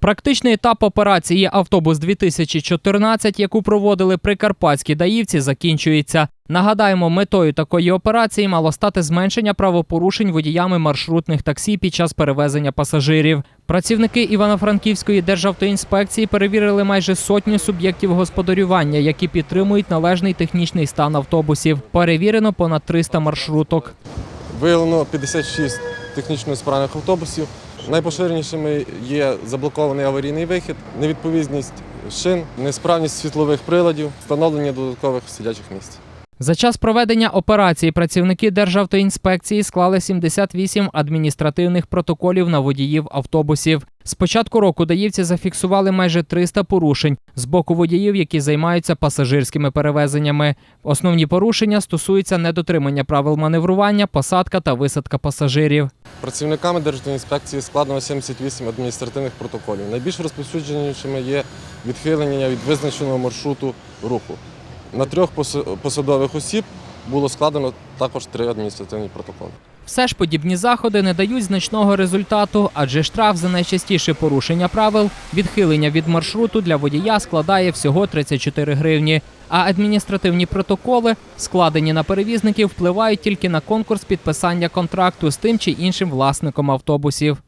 Практичний етап операції Автобус 2014, яку проводили прикарпатські даївці, закінчується. Нагадаємо, метою такої операції мало стати зменшення правопорушень водіями маршрутних таксі під час перевезення пасажирів. Працівники Івано-Франківської державтоінспекції перевірили майже сотню суб'єктів господарювання, які підтримують належний технічний стан автобусів. Перевірено понад 300 маршруток. Виявлено 56 технічно справних автобусів. Найпоширенішими є заблокований аварійний вихід, невідповідність шин, несправність світлових приладів, встановлення додаткових сидячих місць. За час проведення операції працівники Державтоінспекції склали 78 адміністративних протоколів на водіїв автобусів. З початку року даївці зафіксували майже 300 порушень з боку водіїв, які займаються пасажирськими перевезеннями. Основні порушення стосуються недотримання правил маневрування, посадка та висадка пасажирів. Працівниками Держінспекції складено 78 адміністративних протоколів. Найбільш розповсюдженішими є відхилення від визначеного маршруту руху. На трьох посадових осіб було складено також три адміністративні протоколи. Все ж подібні заходи не дають значного результату, адже штраф за найчастіше порушення правил, відхилення від маршруту для водія складає всього 34 гривні. А адміністративні протоколи, складені на перевізників, впливають тільки на конкурс підписання контракту з тим чи іншим власником автобусів.